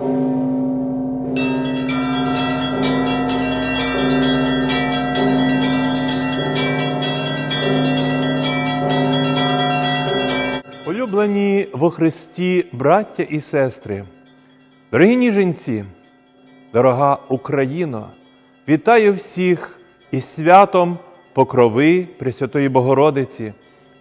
Улюблені во Христі браття і сестри, дорогі ніженці, дорога Україно, вітаю всіх із святом Покрови Пресвятої Богородиці,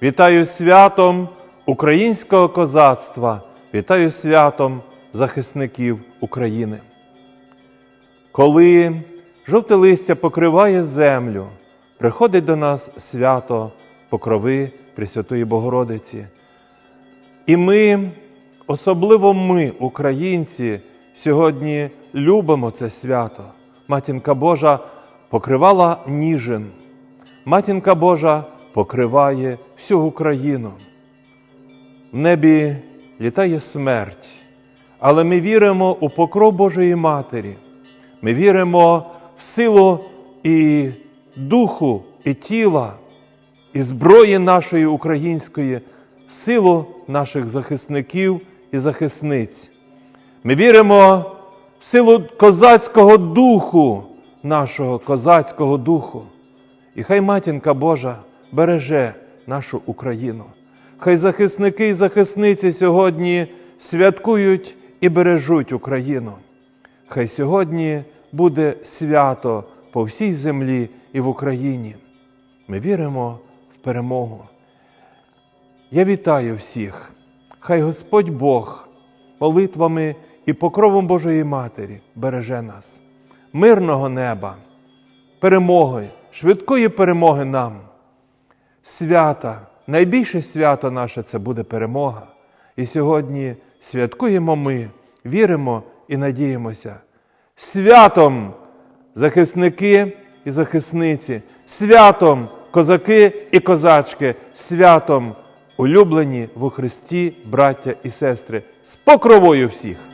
вітаю святом українського козацтва, вітаю святом захисників України. Коли жовте листя покриває землю, приходить до нас свято Покрови Пресвятої Богородиці. І ми, особливо ми, українці, сьогодні любимо це свято. Матінка Божа покривала ніжин. Матінка Божа покриває всю Україну. В небі літає смерть, але ми віримо у покров Божої Матері. Ми віримо в силу і духу, і тіла, і зброї нашої української, в силу наших захисників і захисниць. Ми віримо в силу козацького духу, нашого козацького духу. І хай матінка Божа береже нашу Україну. Хай захисники і захисниці сьогодні святкують і бережуть Україну. Хай сьогодні буде свято по всій землі і в Україні. Ми віримо в перемогу. Я вітаю всіх. Хай Господь Бог молитвами і покровом Божої Матері береже нас, мирного неба, перемоги, швидкої перемоги нам. Свята, найбільше свято наше це буде перемога. І сьогодні святкуємо ми, віримо і надіємося. Святом захисники і захисниці, святом козаки і козачки, святом улюблені во Христі, браття і сестри, з покровою всіх.